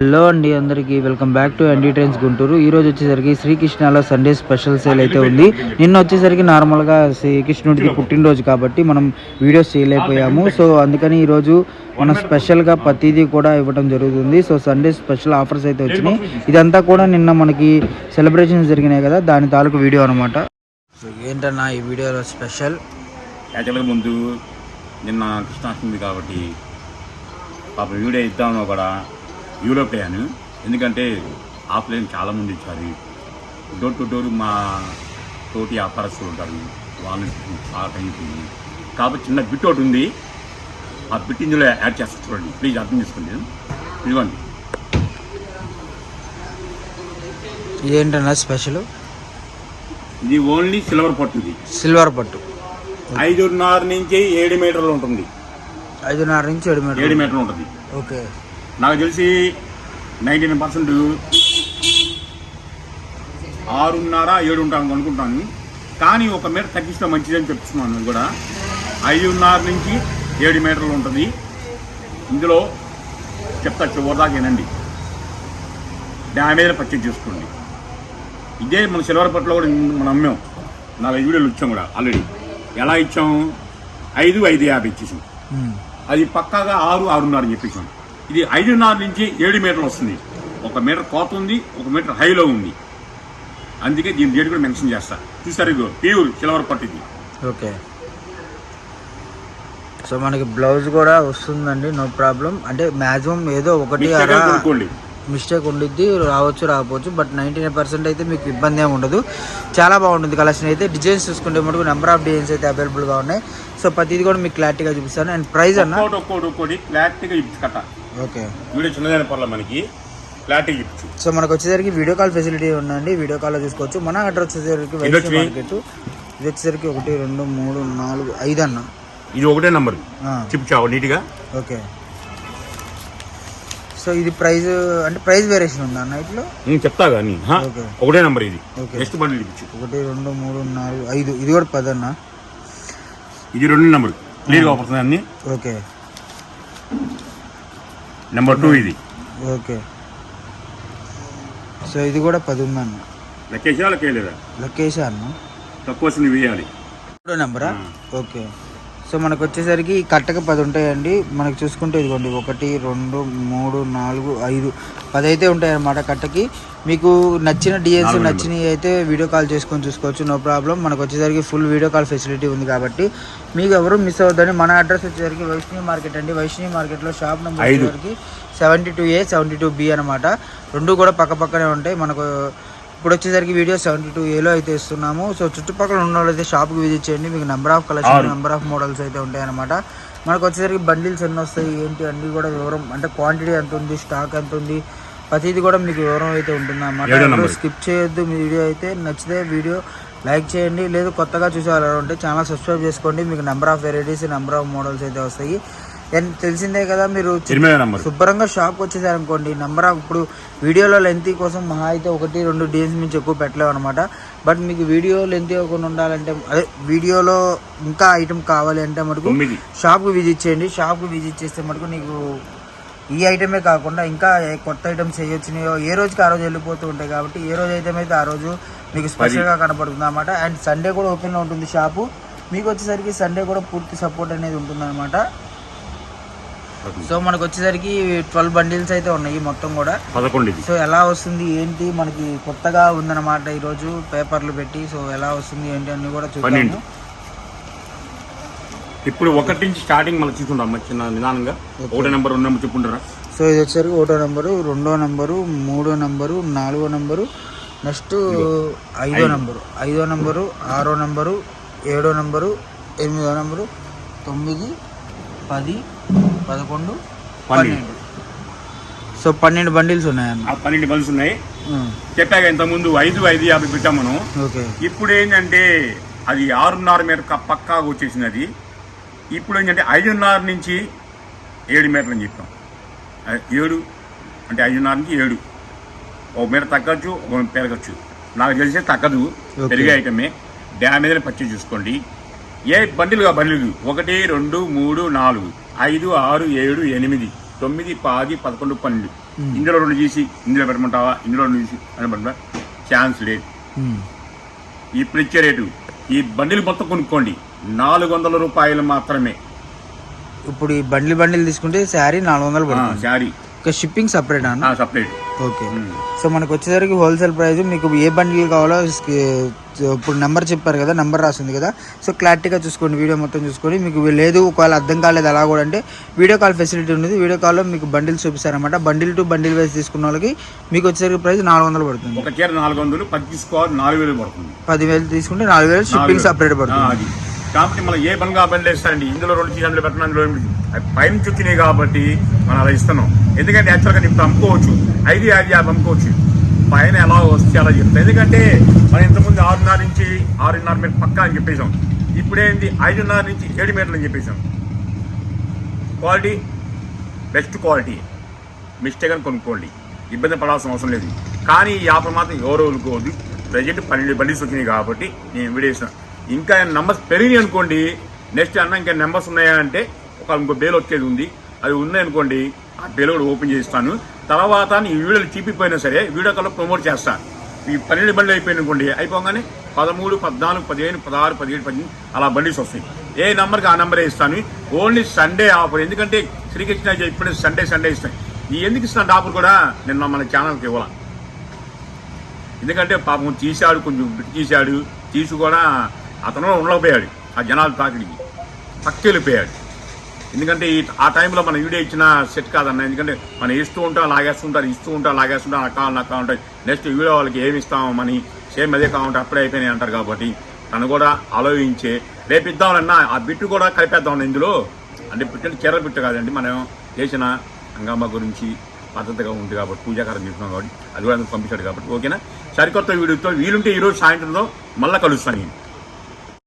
Hello అండి అందరికీ welcome back to ND trains Guntur. ఈ రోజు వచ్చేసరికి శ్రీకృష్ణలో సండే స్పెషల్ సేల్ అయితే ఉంది. నిన్న వచ్చేసరికి నార్మల్గా శ్రీకృష్ణుడికి పుట్టినరోజు కాబట్టి మనం వీడియోస్ చేయలేకపోయాము. సో అందుకని ఈరోజు మనం స్పెషల్గా ప్రతిదీ కూడా ఇవ్వడం జరుగుతుంది. సో సండే స్పెషల్ ఆఫర్స్ అయితే వచ్చినాయి. ఇదంతా కూడా నిన్న మనకి సెలబ్రేషన్స్ జరిగినాయి కదా దాని తాలూకు వీడియో అనమాట సో ఏంటన్నా ఈ వీడియోలో స్పెషల్? యాక్చువల్గా ముందు నిన్న కృష్ణాష్టమి కాబట్టి పాప వీడియో ఇద్దాము కూడా యూరోప్ అయ్యాను ఎందుకంటే ఆఫ్లైన్ చాలామంది ఇచ్చారు. డోర్ టు డోర్ మా తోటి వ్యాపారస్తులు ఉంటారు. వాళ్ళు బాగా అయిపోయింది కాబట్టి చిన్న బిట్ ఒకటి ఉంది. ఆ బిట్ ఇందులో యాడ్ చేస్తా చూడండి. ప్లీజ్ అర్థం చేసుకోండి. ఇదిగోండి. ఇదేంటన్నా స్పెషల్ ఇది ఓన్లీ సిల్వర్ పట్టు ఇది. సిల్వర్ పట్టు. ఐదున్నర నుంచి ఏడు మీటర్లు ఉంటుంది. ఐదున్నర నుంచి ఏడు ఏడు మీటర్లు మీటర్లు ఉంటుంది. ఓకే నాకు తెలిసి నైంటీ నైన్ పర్సెంట్ ఆరున్నర ఏడు ఉంటాను అనుకుంటాను. కానీ ఒక మీటర్ తగ్గిస్తే మంచిదని చెప్తున్నాను కూడా. ఐదున్నర నుంచి ఏడు మీటర్లు ఉంటుంది. ఇందులో చెప్తా చివరిదాకా వినండి డ్యామేజ్ పర్చేజ్ చేసుకోండి. ఇదే మన సిల్వర్ పట్టులో కూడా మనం అమ్మాం. నాలుగు వీడియోలు ఇచ్చాం కూడా ఆల్రెడీ ఎలా ఇచ్చాం? ఐదు ఐదు యాభై ఇచ్చేసాం. అది పక్కాగా ఆరు ఆరున్నర అని చెప్పేసాం. ఇది ఐదున్నర నుంచి ఏడు మీటర్లు వస్తుంది. ఒక మీటర్ కోత ఉంది ఒక మీటర్ హైలో ఉంది. అందుకే దీని డేట్ కూడా మెన్షన్ చేస్తా. చూసారు ఇదిగో ప్యూర్ సిల్వర్ పట్టు ఇది. ఓకే. సో మనకి బ్లౌజ్ కూడా వస్తుందండి నో ప్రాబ్లం. అంటే మ్యాక్సిమం ఏదో ఒకటి మిస్టేక్ కొనుక్కోండి. ఉండిద్ది రావచ్చు రాకపోవచ్చు బట్ నైంటీ నైన్ పర్సెంట్ అయితే మీకు ఇబ్బంది ఏమి ఉండదు. చాలా బాగుంటుంది కలెక్షన్ అయితే. డిజైన్స్ చూసుకుంటే మటుకు నెంబర్ ఆఫ్ డిజైన్స్ అయితే అవైలబుల్గా ఉన్నాయి. సో ప్రతిది కూడా మీకు క్లారిటీగా చూపిస్తాను. అండ్ ప్రైస్ అన్న ఒక్కోటి ఒక్కోటి ఒక్కోటి క్లారిటీగా కట్ట ఓకే. వీడియో చిన్నదైన పర్లేదు మనకి. క్లారిటీగా ఇప్పించు. సో మనకు వచ్చేసరికి వీడియో కాల్ ఫెసిలిటీ ఉందండి. వీడియో కాల్లో చూసుకోవచ్చు. మన అడ్రస్ వచ్చేసరికి? మార్కెట్. ఇది వచ్చేసరికి ఒకటి రెండు మూడు నాలుగు ఐదు అన్న. ఇది ఒకటే నంబర్. చూపించావు నీట్గా. ఓకే. సో ఇది ప్రైస్ అంటే ప్రైస్ వేరియేషన్ ఉందా అన్న ఇట్లో? నేను చెప్తా కానీ. ఒకటే నంబర్ ఇది. ఓకే. నెక్స్ట్ బండిల్ ఇప్పించు. ఒకటి రెండు మూడు నాలుగు ఐదు. ఇది కూడా పది అన్న. ఇది రెండు నంబర్. క్లియర్గా అవుతుంది అన్ని. ఓకే. నెంబర్ టూ ఇది. ఓకే. సో ఇది కూడా పది ఉందన్న లెక్కేసా లెక్కేయలేదా లొకేషన్? అన్న తక్కువ వస్తుంది వేయాలి నెంబరా? ఓకే. సో మనకు వచ్చేసరికి కట్టక పది ఉంటాయండి. మనకు చూసుకుంటే ఇదిగోండి ఒకటి రెండు మూడు నాలుగు ఐదు పది అయితే ఉంటాయి అన్నమాట కట్టకి. మీకు నచ్చిన నాలుగు నచ్చినవి అయితే వీడియో కాల్ చేసుకొని చూసుకోవచ్చు నో ప్రాబ్లం. మనకు వచ్చేసరికి ఫుల్ వీడియో కాల్ ఫెసిలిటీ ఉంది కాబట్టి. మీకు ఎవరు మిస్ అవ్వద్దని మన అడ్రస్ వచ్చేసరికి వైష్ణవి మార్కెట్ అండి. వైష్ణవి మార్కెట్లో షాప్ నెంబర్. వచ్చేసరికి seventy two A seventy two B అనమాట రెండు కూడా పక్క పక్కనే ఉంటాయి. మనకు ఇప్పుడు వచ్చేసరికి వీడియో సెవెంటీ టూ ఏలో అయితే ఇస్తున్నాము. సో చుట్టుపక్కల ఉన్న వాళ్ళు అయితే షాప్కి విజిట్ చేయండి. మీకు number of collection. Number of models అయితే ఉంటాయి అనమాట మనకు వచ్చేసరికి బండిల్స్ ఎన్ని వస్తాయి ఏంటి అన్ని కూడా వివరం అంటే క్వాంటిటీ ఎంత ఉంది స్టాక్ ఎంత ఉంది ప్రతిది కూడా మీకు వివరం అయితే ఉంటుంది నెంబర్. స్కిప్ చేయొద్దు మీ వీడియో అయితే. నచ్చితే వీడియో లైక్ చేయండి. లేదు కొత్తగా చూసే వాళ్ళు ఉంటే ఛానల్ సబ్స్క్రైబ్ చేసుకోండి. మీకు number of varieties number of models అయితే వస్తాయి. తెలిసిందే కదా మీరు శుభ్రంగా షాప్కి వచ్చేసారు అనుకోండి నెంబర్ ఇప్పుడు వీడియోలో లెంత్ కోసం మహా అయితే ఒకటి రెండు డేస్ నుంచి ఎక్కువ పెట్టలేము అనమాట బట్ మీకు వీడియో లెంత్ ఇవ్వకుండా ఉండాలంటే అదే వీడియోలో ఇంకా ఐటమ్ కావాలి అంటే మటుకు షాప్కి విజిట్ చేయండి. షాప్కి విజిట్ చేస్తే మటుకు నీకు ఈ ఐటమే కాకుండా ఇంకా కొత్త ఐటమ్స్ ఏ వచ్చినాయో ఏ రోజుకి ఆ రోజు వెళ్ళిపోతూ ఉంటాయి కాబట్టి ఏ రోజు ఐటమ్ అయితే ఆ రోజు మీకు స్పెషల్గా కనపడుతుంది అనమాట అండ్ సండే కూడా ఓపెన్లో ఉంటుంది షాపు. మీకు వచ్చేసరికి సండే కూడా పూర్తి సపోర్ట్ అనేది ఉంటుంది సో మనకు వచ్చేసరికి ట్వెల్వ్ బండిల్స్ అయితే ఉన్నాయి మొత్తం కూడా. పదకొండు సో ఎలా వస్తుంది ఏంటి? మనకి కొత్తగా ఉందన్నమాట ఈరోజు పేపర్లు పెట్టి. సో ఎలా వస్తుంది ఏంటి అన్ని కూడా. చూద్దాము. ఇప్పుడు ఒకటి నుంచి స్టార్టింగ్ మనం తీసుకుంటాం చిన్న నిదానంగా. ఒకటో నెంబర్ రెండు నెంబర్ చెప్పుకుంటారా? సో ఇది వచ్చేసరికి ఒకటో నెంబరు రెండో నెంబరు మూడో నెంబరు నాలుగో నెంబరు నెక్స్ట్ ఐదో. నెంబరు. ఐదో నెంబరు ఆరో నెంబరు ఏడో నెంబరు ఎనిమిదో నెంబరు తొమ్మిది పది పదకొండు పన్నెండు. సో పన్నెండు బండిల్స్ ఉన్నాయన్న. ఆ పన్నెండు బల్స్ ఉన్నాయి. చెప్పాక ఇంతకుముందు ఐదు ఐదు యాభై పెట్టాం మనం. ఓకే. ఇప్పుడు ఏంటంటే అది ఆరున్నర మీటర్ పక్కాగా వచ్చేసింది అది. ఇప్పుడు ఏంటంటే ఐదున్నర నుంచి ఏడు మీటర్లు అని చెప్పాం. ఏడు అంటే ఐదున్నర నుంచి ఏడు. ఒక మీటర్ తగ్గచ్చు ఒక మీటర్ పెరగచ్చు. నాకు తెలిసే తగ్గదు. పెరిగే ఐటమే డ్యామేజ్ పర్చేజ్ చూసుకోండి. ఏ బండిలుగా బండిలు? ఒకటి రెండు మూడు నాలుగు ఐదు ఆరు ఏడు ఎనిమిది తొమ్మిది పది పదకొండు పన్నెండు. ఇందులో రెండు తీసి ఇందులో పెట్టమంటావా ఇందులో రెండు తీసి అని పెట్టమంటా ఛాన్స్ లేదు. ఉమ్. ఇప్పుడు ఇచ్చే రేటు ఈ బండిలు మొత్తం కొనుక్కోండి. నాలుగు వందల రూపాయలు మాత్రమే. ఇప్పుడు ఈ బండిల్ బండిల్ తీసుకుంటే శారీ నాలుగు వందలు శారీ. ఇంకా షిప్పింగ్ సపరేట్ అన్న? Separate okay. సో మనకు వచ్చేసరికి హోల్సేల్ ప్రైస్ మీకు ఏ బండిల్ కావాలో ఇప్పుడు నెంబర్ చెప్పారు కదా నెంబర్ రాసింది కదా. సో క్లారిటీగా చూసుకోండి వీడియో మొత్తం చూసుకొని మీకు లేదు ఒకవేళ అర్థం కాలేదు అలా కూడా అంటే వీడియో కాల్ ఫెసిలిటీ ఉంది వీడియో కాల్లో మీకు బండిల్ చూపిస్తారనమాట బండిల్ టు బండిల్ వైజ్ తీసుకున్న వాళ్ళకి మీకు వచ్చేసరికి ప్రైస్ నాలుగు వందలు పడుతుంది. ఒక చీర నాలుగు వందలు పది తీసుకోవాలి నాలుగు వేలు పడుతుంది. పదివేలు తీసుకుంటే నాలుగు వేలు షిప్పింగ్ సపరేట్ పడుతుంది. కాబట్టి మనం ఏ బంగా బండ్లు వేస్తారండి? ఇందులో రెండు చీర పెట్టడం అందులో పైన చుక్కినాయి కాబట్టి మనం అలా ఇస్తున్నాం. ఎందుకంటే యాక్చువల్గా ఇప్పుడు అమ్ముకోవచ్చు. ఐదు ఐదు యాభై అమ్ముకోవచ్చు. పైన ఎలా వస్తే అలా చెప్తాం. ఎందుకంటే మనం ఇంతకుముందు ఆరున్నర నుంచి ఆరున్నర మీటర్ పక్కా అని చెప్పేసాం ఇప్పుడేంది? ఐదున్నర నుంచి ఏడు మీటర్లు అని చెప్పేసాం క్వాలిటీ? Best quality. మిస్టేక్ అని కొనుక్కోండి. ఇబ్బంది పడాల్సిన అవసరం లేదు. కానీ ఈ ఆఫర్ మాత్రం ఎవరు వదులుకోవద్దు. ప్రజెంట్ పన్నెండు బండిస్ వచ్చినాయి కాబట్టి నేను వీడియో ఇంకా నెంబర్స్ పెరిగినాయి అనుకోండి నెక్స్ట్ అన్న ఇంకా నెంబర్స్ ఉన్నాయా అంటే ఒక ఇంకో బేల్ వచ్చేది ఉంది. అది ఉన్నాయనుకోండి ఆ బేల్ కూడా ఓపెన్ చేస్తాను. తర్వాత ఈ వీడియోలు చీపిపోయినా సరే వీడియో కాల్లో ప్రమోట్ చేస్తాను ఈ పన్నెండు బండ్లు అయిపోయింది అనుకోండి అయిపోగానే పదమూడు పద్నాలుగు పదిహేను పదహారు పదిహేడు పద్దెనిమిది అలా బండిస్ వస్తాయి. ఏ నెంబర్కి ఆ నెంబరే ఇస్తాను? ఓన్లీ సండే ఆఫర్ ఎందుకంటే శ్రీకృష్ణ ఇప్పుడే సండే సండే ఇస్తాను ఈ ఎందుకు ఇస్తాను ఆఫర్ కూడా? నిన్న మన ఛానల్కి ఇవ్వాలి. ఎందుకంటే పాపం తీశాడు కొంచెం తీశాడు. తీసి కూడా అతను ఉండకపోయాడు ఆ జనాలు తాకిడికి పక్క వెళ్ళిపోయాడు ఎందుకంటే ఈ ఆ టైంలో మన వీడియో ఇచ్చిన సెట్ కాదన్న. ఎందుకంటే మనం ఇస్తూ ఉంటాం లాగేస్తుంటారు ఇస్తూ ఉంటాం లాగేస్తుంటాం నాకు కావాలి నాకు కావాలంటే నెక్స్ట్ వీడియో వాళ్ళకి ఏమి ఇస్తాము సేమ్ అదే కావాలంటే అప్పుడే అయిపోయినాయి అంటారు కాబట్టి తను కూడా ఆలోచించే రేపు ఇద్దామన్నా ఆ బిట్టు కూడా కలిపేద్దాం ఇందులో. అంటే బిట్టు చీర బిట్టు కాదండి. మనం చేసిన హంగామా గురించి పద్ధతిగా ఉంది కాబట్టి పూజాకారం చేస్తున్నాం కాబట్టి అది కూడా అందుకు పంపించాడు కాబట్టి ఓకేనా? సరికొత్త వీడియోతో వీలుంటే ఈరోజు సాయంత్రంలో మళ్ళీ కలుస్తాను నేను.